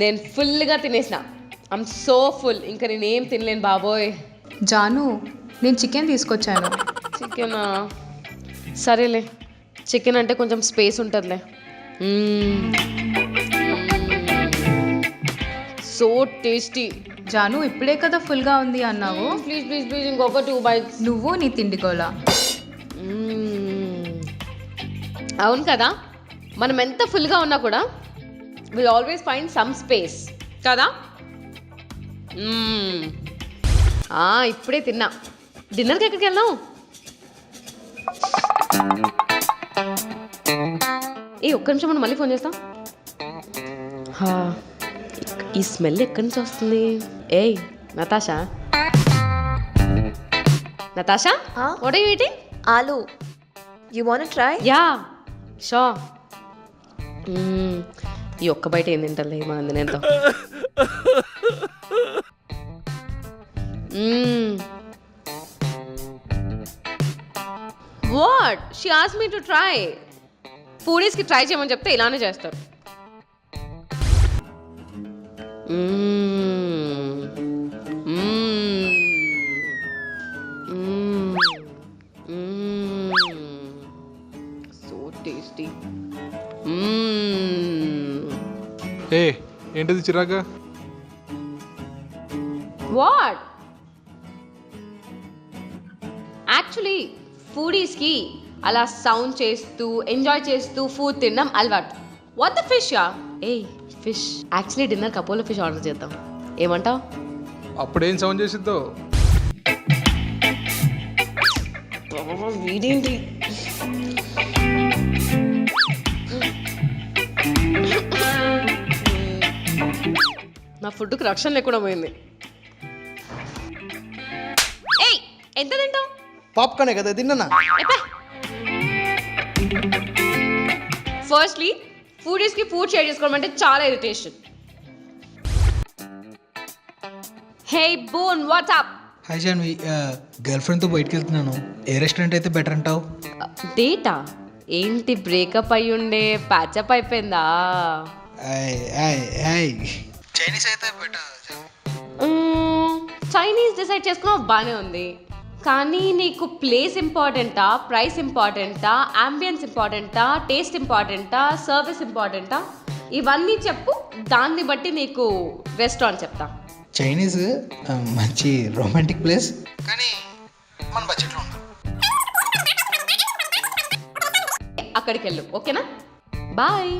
నేను ఫుల్గా తినేసిన. ఐమ్ సో ఫుల్ ఇంకా నేనేం తినలేను బాబోయ్. జాను నేను చికెన్ తీసుకొచ్చాను. చికెనా సరేలే. చికెన్ అంటే కొంచెం స్పేస్ ఉంటుందిలే. సో టేస్టీ జాను ఇప్పుడే కదా ఫుల్గా ఉంది అన్నావు. ప్లీజ్ ప్లీజ్ ప్లీజ్ ఇంకొక టూ బైట్స్ నువ్వు నీ తిండికోలా అవును కదా? మనం ఎంత ఫుల్గా ఉన్నా కూడా will always find some space కదా. ఆ, ఇప్పుడే తిన్నా. డిన్నర్కి ఎక్కడికి వెళ్దాం? ఏ ఒక్క నిమిషం మనం మళ్ళీ ఫోన్ చేస్తాం. హా, ఈ స్మెల్ ఎక్కడి నుంచి వస్తుంది? ఏయ్ Natasha? Natasha? What are you eating Aloo. You want to try? Yeah show ఈ ఒక్క బయట ఏం తింటలే మా అందనేంతో what she ask me to try ఫుడీస్కి try చేయమని చెప్తే ఇలానే చేస్తారు. సో టేస్టీ ఏ ఏంటిది చిరాగా వాట్? యాక్చువల్లీ ఫుడీస్కి అలా సౌండ్ చేస్తూ ఎంజాయ్ చేస్తూ ఫుడ్ తినడం అలవాటు. What the fish yeah a fish actually dinner కపోలో fish order చేద్దాం. ఏమంటావు? అప్పుడేం సౌండ్ చేసిద్దో? వీడేంటి? నా ఫుడ్కి రక్షణ లేకుండా పోయింది. ఏయ్ ఎంత తింటావు? పాప్కార్నే కదా తిన్నా ఫస్ట్లీ ఫుడీస్కి ఫుడ్ షేర్ చేసుకోవడం అంటే చాలా ఇరిటేషన్ హే బోన్ వాట్సాప్ హాయ్ జాన్వి గర్ల్ ఫ్రెండ్తో బయటకు వెళ్తున్నాను ఏ రెస్టారెంట్ అయితే బెటర్ అంటావు? డేటా? ఏంటి బ్రేకప్ అయి ఉండే ప్యాచప్ అయిపోయిందా? చైనీస్ అయితే బెటర్ చైనీస్ డిసైడ్ చేసుకున్నావు బాగానే ఉంది. కానీ నీకు ప్లేస్ ఇంపార్టెంటా ప్రైస్ ఇంపార్టెంటా అంబియన్స్ ఇంపార్టెంటా టేస్ట్ ఇంపార్టెంటా సర్వీస్ ఇంపార్టెంటా ఇవన్నీ చెప్పు దాన్ని బట్టి నీకు రెస్టారెంట్ చెప్తా. చైనీస్ మంచి రొమాంటిక్ ప్లేస్ కానీ మన బడ్జెట్లో ఉండాలి. అక్కడికి వెళ్ళు ఓకేనా? బాయ్